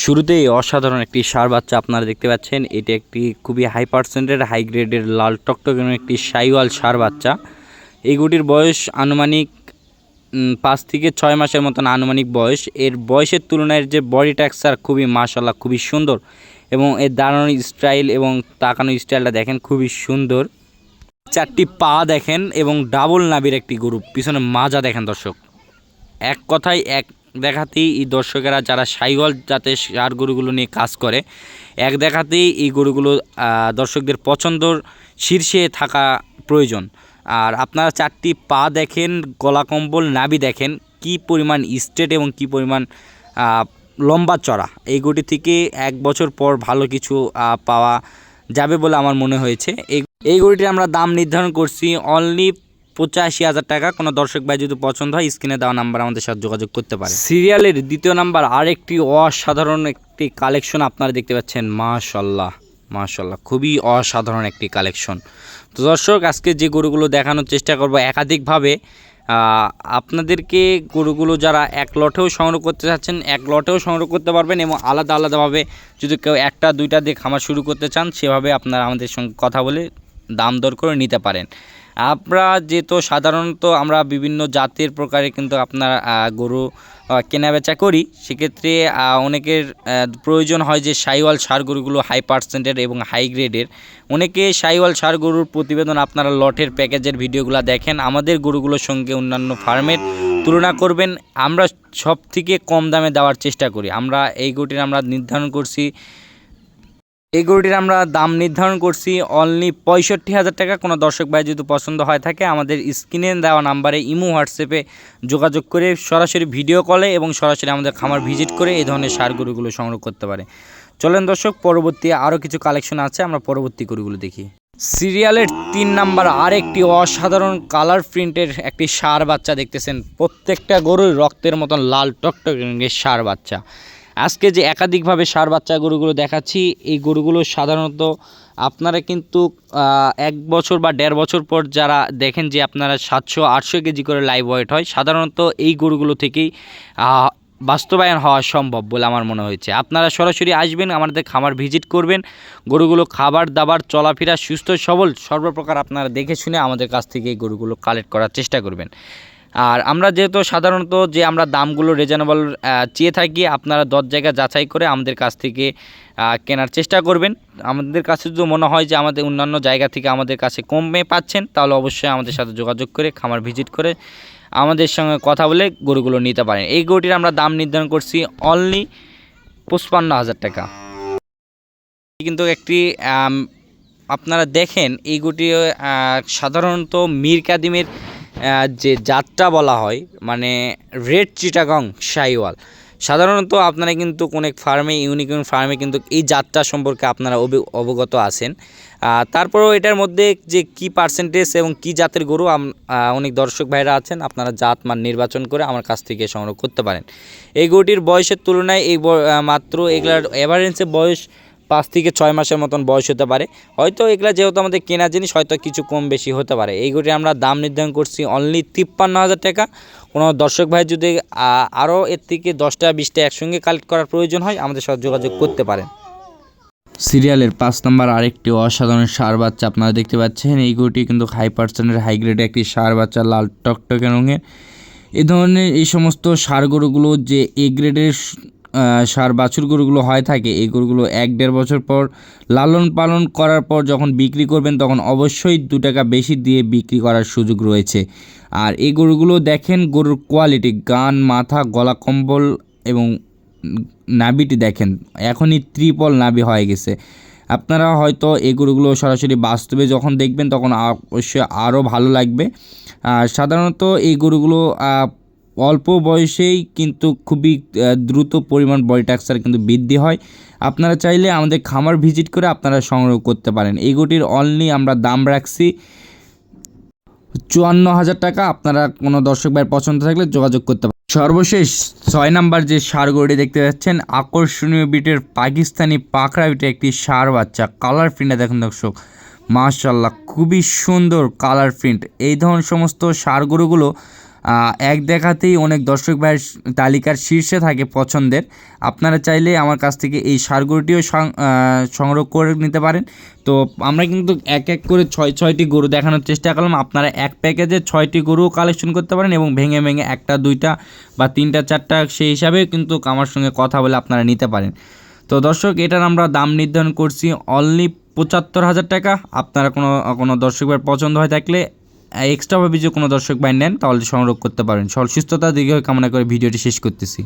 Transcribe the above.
শুরুতেই অসাধারণ একটি সার বাচ্চা আপনারা দেখতে পাচ্ছেন। এটি একটি খুবই হাই পার্সেন্টের হাই গ্রেডের লাল টকটকের একটি সাইওয়াল সার বাচ্চা। এই গুটির বয়স আনুমানিক পাঁচ থেকে ছয় মাসের মতন আনুমানিক বয়স। এর বয়সের তুলনায় যে বডি ট্যাক্সার খুবই মাশাল্লাহ খুবই সুন্দর এবং এর দাঁড়ানোর স্টাইল এবং তাকানোর স্টাইলটা দেখেন খুবই সুন্দর। চারটি পা দেখেন এবং ডাবল নাবির একটি গরু পিছনে মাজা দেখেন দর্শক। এক কথায় এক দেখাতেই এই দর্শকেরা যারা সাইগল যাতে সার গরুগুলো নিয়ে কাজ করে, এক দেখাতেই এই গরুগুলো দর্শকদের পছন্দর শীর্ষে থাকা প্রয়োজন। আর আপনারা চারটি পা দেখেন, গলা কম্বল নাবি দেখেন, কি পরিমাণ স্টেট এবং কি পরিমাণ লম্বা চড়া। এই গরুটি থেকে এক বছর পর ভালো কিছু পাওয়া যাবে বলে আমার মনে হয়েছে। এই এই গরুটির আমরা দাম নির্ধারণ করছি অনলি পঁচাশি হাজার টাকা। কোনো দর্শক ভাই যদি পছন্দ হয়, স্ক্রিনে দেওয়া নাম্বার আমাদের সাথে যোগাযোগ করতে পারে। সিরিয়ালের দ্বিতীয় নাম্বার, আরেকটি অসাধারণ একটি কালেকশন আপনারা দেখতে পাচ্ছেন। মাশাল্লাহ মাশাল্লাহ খুবই অসাধারণ একটি কালেকশন। তো দর্শক, আজকে যে গরুগুলো দেখানোর চেষ্টা করব, একাধিকভাবে আপনাদেরকে গরুগুলো যারা এক লটেও সংগ্রহ করতে চাচ্ছেন, এক লটেও সংগ্রহ করতে পারবেন এবং আলাদা আলাদাভাবে যদি কেউ একটা, দুইটা দিয়ে খামার শুরু করতে চান, সেভাবে আপনারা আমাদের সঙ্গে কথা বলে দাম দর করে নিতে পারেন। আমরা যেহেতু সাধারণত আমরা বিভিন্ন জাতের প্রকারে কিন্তু আপনার গরু আহ, কেনাবেচা করি সেক্ষেত্রে অনেকের প্রয়োজন হয় যে সাইওয়াল সার গরুগুলো হাই পার্সেন্টের এবং হাই গ্রেডের অনেকে সাইওয়াল সার গরুর প্রতিবেদন আপনারা লটের প্যাকেজের ভিডিওগুলো দেখেন আমাদের গরুগুলোর সঙ্গে অন্যান্য ফার্মের তুলনা করবেন আমরা সব থেকে কম দামে দেওয়ার চেষ্টা করি। আমরা এই গরুটির আমরা নির্ধারণ করছি এই গরুটির আমরা দাম নির্ধারণ করছি অনলি পঁয়ষট্টি হাজার টাকা। কোনো দর্শক ভাই যদি পছন্দ হয়, থাকে আমাদের স্ক্রিনে দেওয়া নাম্বারে ইমো, হোয়াটসঅ্যাপে যোগাযোগ করে সরাসরি ভিডিও কলে এবং সরাসরি আমাদের খামার ভিজিট করে এই ধরনের সার গরুগুলো সংগ্রহ করতে পারে। চলেন দর্শক, পরবর্তী আরও কিছু কালেকশন আছে, আমরা পরবর্তী গরুগুলো দেখি। সিরিয়ালের তিন নাম্বার আরেকটি অসাধারণ কালার প্রিন্টের একটি সার বাচ্চা দেখতেছেন। প্রত্যেকটা গরুর রক্তের মতন লাল টকটকের সার বাচ্চা। আজকে যে একাধিকভাবে সার বাচ্চা গরুগুলো দেখাচ্ছি, এই গরুগুলো সাধারণত আপনারা কিন্তু এক বছর বা দেড় বছর পর যারা দেখেন যে আপনারা সাতশো, আটশো কেজি করে লাইভ ওয়েট হয়, সাধারণত এই গরুগুলো থেকেই বাস্তবায়ন হওয়া সম্ভব বলে আমার মনে হয়েছে। আপনারা সরাসরি আসবেন, আমাদের খামার ভিজিট করবেন, গরুগুলো খাবার দাবার, চলাফেরা সুস্থ, সবল, সর্বপ্রকার আপনারা দেখে শুনে আমাদের কাছ থেকে এই গরুগুলো কালেক্ট করার চেষ্টা করবেন। আর আমরা যেহেতু সাধারণত যে আমরা দামগুলো রিজনেবল চেয়ে থাকি আপনারা দশ জায়গা যাচাই করে আমাদের কাছ থেকে কেনার চেষ্টা করবেন। আমাদের কাছে যদি মনে হয় যে আমাদের অন্যান্য জায়গা থেকে আমাদের কাছে কমে পাচ্ছেন তাহলে অবশ্যই আমাদের সাথে যোগাযোগ করে খামার ভিজিট করে আমাদের সঙ্গে কথা বলে গরুগুলো নিতে পারেন। এই গরুটির আমরা দাম নির্ধারণ করছি অনলি পঁচপান্ন হাজার টাকা। কিন্তু একটি আপনারা দেখেন এই আহ, সাধারণত মীর কাদিমের যে জাতটা বলা হয় মানে রেড চিটাগং শাইওয়াল সাধারণত আপনারা কিন্তু অনেক ফার্মে ইউনিকর্ন ফার্মে কিন্তু এই জাতটা সম্পর্কে আপনারা অবি- অবগত আছেন। তারপরেও এটার মধ্যে যে কি পার্সেন্টেজ এবং কি জাতের গরু অনেক দর্শক ভাইরা আছেন, আপনারা জাত মান নির্বাচন করে আমার কাছ থেকে সংগ্রহ করতে পারেন। এই গরুটির বয়সের তুলনায় এই মাত্র এগুলার এভারেন্সে বয়স পাঁচ থেকে ছয় মাসের মতন বয়স হতে পারে। হয়তো এগুলা যেহেতু আমাদের কেনা জিনিস, হয়তো কিছু কম বেশি হতে পারে। এই গরুটি আমরা দাম নির্ধারণ করছি অনলি তিপ্পান্ন হাজার টাকা। কোনো দর্শক ভাই যদি আরও এর থেকে দশটা, বিশটা একসঙ্গে কালেক্ট করার প্রয়োজন হয়, আমাদের সাথে যোগাযোগ করতে পারেন। সিরিয়ালের পাঁচ নম্বর আরেকটি অসাধারণ সার বাচ্চা আপনারা দেখতে পাচ্ছেন। এই গরুটি কিন্তু হাই পার্সেন্টের হাই গ্রেডের একটি সার বাচ্চা, লাল টকটকে রঙের। এই ধরনের এই সমস্ত সার গরুগুলো যে এ গ্রেডের সার বাছুর গরুগুলো হয় থাকে, এই গরুগুলো এক দেড় বছর পর লালন পালন করার পর যখন বিক্রি করবেন, তখন অবশ্যই দু টাকা বেশি দিয়ে বিক্রি করার সুযোগ রয়েছে। আর এই গরুগুলো দেখেন, গরুর কোয়ালিটি গান, মাথা, গলা কম্বল এবং নাবিটি দেখেন, এখনই ত্রিপল নাবি হয়ে গেছে। আপনারা হয়তো এই গরুগুলো সরাসরি বাস্তবে যখন দেখবেন, তখন অবশ্যই আরও ভালো লাগবে। আর সাধারণত এই গরুগুলো অল্প বয়সেই কিন্তু খুবই দ্রুত পরিমাণ বডি ট্যাক্সার কিন্তু বৃদ্ধি হয়। আপনারা চাইলে আমাদের খামার ভিজিট করে আপনারা সংগ্রহ করতে পারেন। এই অনলি আমরা দাম রাখছি চুয়ান্ন হাজার টাকা। আপনারা কোনো দর্শক ভাইয়ের পছন্দ থাকলে যোগাযোগ করতে পারেন। সর্বশেষ ছয় নাম্বার যে সার গরুটি দেখতে পাচ্ছেন, আকর্ষণীয় বিটের পাকিস্তানি পাকড়া বিটের একটি সার বাচ্চা কালার প্রিন্টে দেখুন দর্শক। মাশাল্লাহ খুবই সুন্দর কালার প্রিন্ট এই ধরনের সমস্ত সার গরুগুলো এক দেখাতেই অনেক দর্শক ভাইয়ের তালিকার শীর্ষে থাকে পছন্দের। আপনারা চাইলে আমার কাছ থেকে এই সার গরুটিও সং- সংগ্রহ করে নিতে পারেন। তো আমরা কিন্তু এক এক করে ছয়, ছয়টি গরু দেখানোর চেষ্টা করলাম। আপনারা এক প্যাকেজে ছয়টি গরুও কালেকশন করতে পারেন এবং ভেঙে ভেঙে একটা, দুইটা বা তিনটা, চারটা সেই হিসাবে কিন্তু আমার সঙ্গে কথা বলে আপনারা নিতে পারেন। তো দর্শক, এটার আমরা দাম নির্ধারণ করছি অনলি পঁচাত্তর হাজার টাকা। আপনারা কোনো কোনো দর্শক ভাইয়ের পছন্দ হয়ে থাকলে এক্সট্রাভাবে যদি কোনো দর্শক ভাই নেন, তাহলে সংগ্রহ করতে পারেন। সল সুস্থতা দিকে কামনা করে ভিডিওটি শেষ করতেছি।